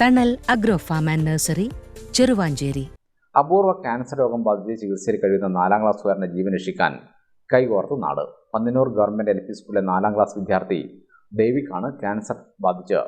Thanal agro farm and nursery Cheruvanchery. അപൂർവ cancer രോഗം ബാധിച്ച് ചികിത്സയിൽ കഴിയുന്ന നാലാം ക്ലാസ്സുകാരന്റെ ജീവൻ രക്ഷിക്കാൻ കൈകോർത്തു നാട്. പന്നിനൂർ ഗവൺമെന്റ് എൽ പി സ്കൂളിലെ നാലാം ക്ലാസ് വിദ്യാർത്ഥി ദേവിക്കാണ് ക്യാൻസർ ബാധിച്ച്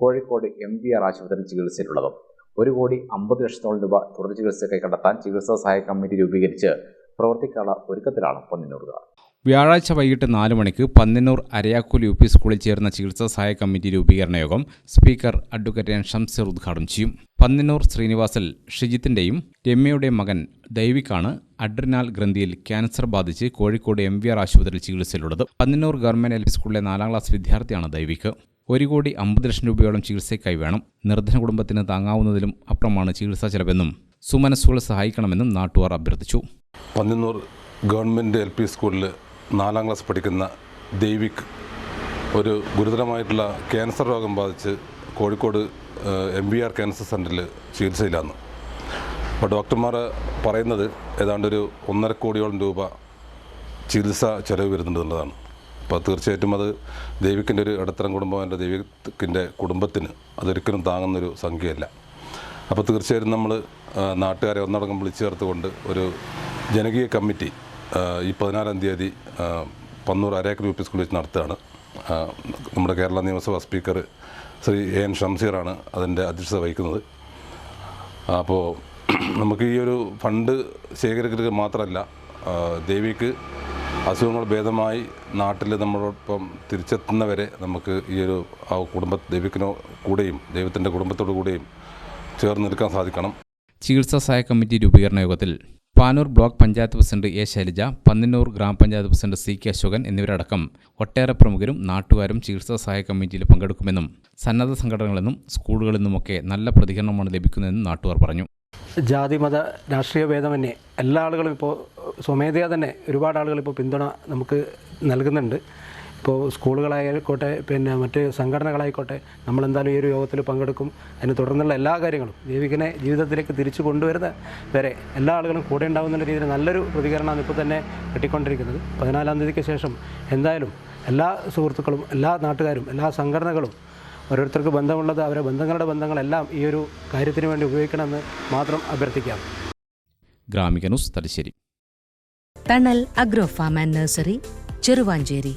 കോഴിക്കോട് എം വി ആർ ആശുപത്രിയിൽ ചികിത്സയിലുള്ളത്. ഒരു കോടി അമ്പത് ലക്ഷത്തോളം രൂപ തുടർ ചികിത്സയ്ക്കായി കണ്ടെത്താൻ ചികിത്സാ സഹായ കമ്മിറ്റി രൂപീകരിച്ച് പ്രവർത്തിക്കാനുള്ള ഒരുക്കത്തിലാണ് പന്നിനൂറുകാർ വ്യാഴാഴ്ച വൈകിട്ട് നാല് മണിക്ക് പന്നന്നൂർ അരയാക്കൂൽ യു പി സ്കൂളിൽ ചേർന്ന ചികിത്സാ സഹായ കമ്മിറ്റി രൂപീകരണ യോഗം സ്പീക്കർ അഡ്വക്കേറ്റ് എൻ ഷംസീർ ഉദ്ഘാടനം ചെയ്യും. പന്നന്നൂർ ശ്രീനിവാസൽ ഷിജിത്തിന്റെയും രമ്യയുടെയും മകൻ ദൈവിക്കാണ് അഡ്രിനാൽ ഗ്രന്ഥിയിൽ ക്യാൻസർ ബാധിച്ച് കോഴിക്കോട് എം വി ആർ ആശുപത്രിയിൽ ചികിത്സയിലുള്ളത്. പന്നന്നൂർ ഗവൺമെന്റ് എൽ പി സ്കൂളിലെ നാലാം ക്ലാസ് വിദ്യാർത്ഥിയാണ് ദൈവിക്ക്. ഒരു കോടി അമ്പത് ലക്ഷം രൂപയോളം ചികിത്സയ്ക്കായി വേണം. നിർധന കുടുംബത്തിന് താങ്ങാവുന്നതിലും അപ്പുറമാണ് ചികിത്സാ ചെലവെന്നും സുമനസ്സുകൾ സഹായിക്കണമെന്നും നാട്ടുകാർ അഭ്യർത്ഥിച്ചു. പന്നന്നൂർ ഗവൺമെന്റ് എൽ പി സ്കൂളിൽ നാലാം ക്ലാസ് പഠിക്കുന്ന ദേവിക്ക് ഒരു ഗുരുതരമായിട്ടുള്ള ക്യാൻസർ രോഗം ബാധിച്ച് Kozhikode M B R cancer സെന്ററിൽ ചികിത്സയിലാണ് അപ്പോൾ ഡോക്ടർമാർ പറയുന്നത് ഏതാണ്ട് ഒരു ഒന്നര കോടിയോളം രൂപ ചികിത്സ ചെലവ് വരുന്നുണ്ടെന്നുള്ളതാണ് അപ്പോൾ തീർച്ചയായിട്ടും അത് ദേവിക്കിന്റെ ഒരു ഇടത്തരം കുടുംബം എന്റെ ദേവിക്കിന്റെ കുടുംബത്തിന് അതൊരിക്കലും താങ്ങുന്നൊരു സംഖ്യയല്ല. അപ്പോൾ തീർച്ചയായിട്ടും നമ്മൾ നാട്ടുകാരെ ഒന്നടങ്കം വിളിച്ചു ചേർത്തുകൊണ്ട് ഒരു ജനകീയ കമ്മിറ്റി ഈ പതിനാലാം തീയതി പന്നൂർ അരേക്കർ യു പി സ്കൂളിൽ വെച്ച് നടത്തുകയാണ്. നമ്മുടെ കേരള നിയമസഭാ സ്പീക്കർ ശ്രീ എ എൻ ഷംസീറാണ് അതിന്റെ അധ്യക്ഷത വഹിക്കുന്നത്. അപ്പോൾ നമുക്ക് ഈ ഒരു ഫണ്ട് ശേഖരിക്കുക മാത്രമല്ല ദേവിക്ക് അസുഖങ്ങൾ ഭേദമായി നാട്ടിൽ നമ്മളോടൊപ്പം തിരിച്ചെത്തുന്നവരെ നമുക്ക് ഈ ഒരു ആ കുടുംബ ദേവിക്കിനോ കൂടെയും ദൈവത്തിന്റെ കുടുംബത്തോടു കൂടെയും ചേർന്ന് നിൽക്കാൻ സാധിക്കണം. ചികിത്സാ സഹായ കമ്മിറ്റി രൂപീകരണ യോഗത്തിൽ Panoor block panchayat president A Shailaja Pannannur ഗ്രാമപഞ്ചായത്ത് പ്രസിഡന്റ് സി കെ അശോകൻ എന്നിവരടക്കം ഒട്ടേറെ പ്രമുഖരും നാട്ടുകാരും ചികിത്സാ സഹായ കമ്മിറ്റിയിൽ പങ്കെടുക്കുമെന്നും സന്നദ്ധ സംഘടനകളിൽ നിന്നും സ്കൂളുകളിൽ നിന്നുമൊക്കെ നല്ല പ്രതികരണമാണ് ലഭിക്കുന്നതെന്നും നാട്ടുകാർ പറഞ്ഞു. ജാതി മത രാഷ്ട്രീയ ഭേദമന്യേ എല്ലാ ആളുകളും ഇപ്പോൾ സ്വമേധയാ തന്നെ ഒരുപാട് ആളുകൾ ഇപ്പോൾ പിന്തുണ നമുക്ക് നൽകുന്നുണ്ട്. ഇപ്പോൾ സ്കൂളുകളായിക്കോട്ടെ പിന്നെ മറ്റ് സംഘടനകളായിക്കോട്ടെ നമ്മളെന്തായാലും ഈ ഒരു യോഗത്തിൽ പങ്കെടുക്കും. അതിന് തുടർന്നുള്ള എല്ലാ കാര്യങ്ങളും ദേവികനെ ജീവിതത്തിലേക്ക് തിരിച്ചു കൊണ്ടുവരുന്ന വരെ എല്ലാ ആളുകളും കൂടെ ഉണ്ടാകുന്ന രീതിയിൽ നല്ലൊരു പ്രതികരണമാണ് ഇപ്പോൾ തന്നെ കിട്ടിക്കൊണ്ടിരിക്കുന്നത്. പതിനാലാം തീയതിക്ക് ശേഷം എന്തായാലും എല്ലാ സുഹൃത്തുക്കളും എല്ലാ നാട്ടുകാരും എല്ലാ സംഘടനകളും ഓരോരുത്തർക്ക് ബന്ധമുള്ളത് അവരെ ബന്ധങ്ങളുടെ ബന്ധങ്ങളെല്ലാം ഈ ഒരു കാര്യത്തിന് വേണ്ടി ഉപയോഗിക്കണമെന്ന് മാത്രം അഭ്യർത്ഥിക്കാം. Gramika news Thalassery. Thanal agro farm and nursery Cheruvanchery.